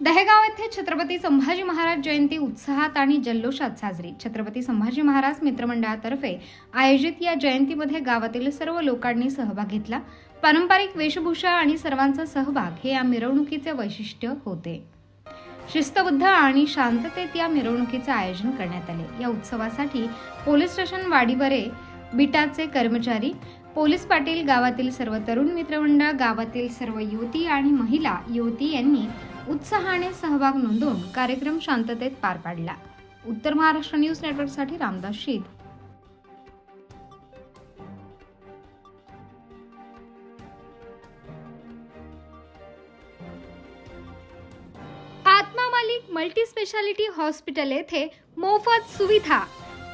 दहेगाव येथे छत्रपती संभाजी महाराज जयंती उत्साहात आणि जल्लोषात साजरी. छत्रपती संभाजी महाराज मित्रमंडळातर्फे आयोजित या जयंतीमध्ये गावातील सर्व लोकांनी सहभाग घेतला. पारंपरिक वेशभूषा आणि सर्वांचा सहभाग हे या मिरवणुकीचे वैशिष्ट्य होते. शिस्तबद्ध आणि शांततेत या मिरवणुकीचे आयोजन करण्यात आले. या उत्सवासाठी पोलीस स्टेशन वाडीवरे बिटाचे कर्मचारी पोलीस पाटील गावातील सर्व तरुण मित्रमंडळ गावातील सर्व युवती आणि महिला युवती यांनी उत्साहाने सहभाग नोंदवून कार्यक्रम शांततेत पार पाडला. उत्तर महाराष्ट्र न्यूज नेटवर्कसाठी Ramdas Sheed Atma Malik multi speciality hospital येथे मोफत सुविधा.